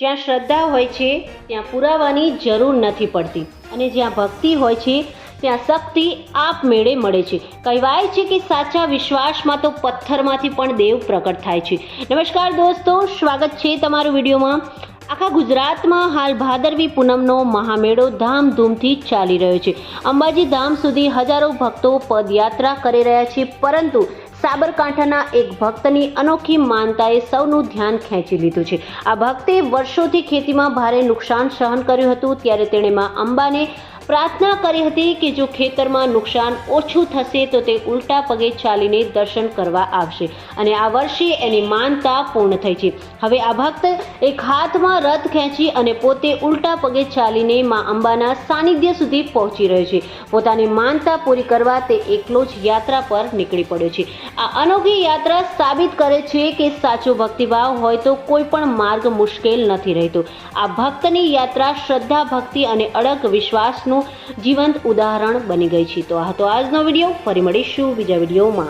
જ્યાં શ્રદ્ધા હોય છે, ત્યાં પુરાવાની જરૂર નથી પડતી. અને જ્યાં ભક્તિ હોય છે, ત્યાં શક્તિ આપમેળે મળે છે. કહેવાય છે કે સાચા વિશ્વાસમાં તો પથ્થરમાંથી પણ દેવ પ્રગટ થાય છે. નમસ્કાર દોસ્તો, સ્વાગત છે તમારું વિડીયોમાં. આખા ગુજરાતમાં હાલ ભાદરવી પૂનમનો મહામેળો ધામધૂમથી ચાલી રહ્યો છે. અંબાજી ધામ સુધી હજારો ભક્તો પદયાત્રા કરી રહ્યા છે, પરંતુ સાબરકાંઠાના એક ભક્તની અનોખી માનતાએ સૌનું ધ્યાન ખેંચી લીધું છે. આ ભક્તે વર્ષોથી ખેતીમાં ભારે નુકસાન સહન કર્યું હતું, ત્યારે તેણે માં અંબાને પ્રાર્થના કરી હતી કે જો ખેતરમાં નુકસાન ઓછું થશે તો તે ઉલટા પગે ચાલીને દર્શન કરવા આવશે. અને આ વર્ષે એની માનતા પૂર્ણ થઈ છે. હવે આ ભક્ત એક હાથમાં રથ ખેંચી અને પોતે ઉલટા પગે ચાલીને મા અંબાના સાનિધ્ય સુધી પહોંચી રહ્યો છે. પોતાની માનતા પૂરી કરવા તે એકલો જ યાત્રા પર નીકળી પડ્યો છે. આ અનોખી યાત્રા સાબિત કરે છે કે સાચો ભક્તિભાવ હોય તો કોઈ પણ માર્ગ મુશ્કેલ નથી રહેતો. આ ભક્તની યાત્રા શ્રદ્ધા, ભક્તિ અને અડગ વિશ્વાસનું જીવંત ઉદાહરણ બની ગઈ છે. તો આ હતો આજનો વીડિયો. ફરી મળીશું બીજા વિડીયોમાં.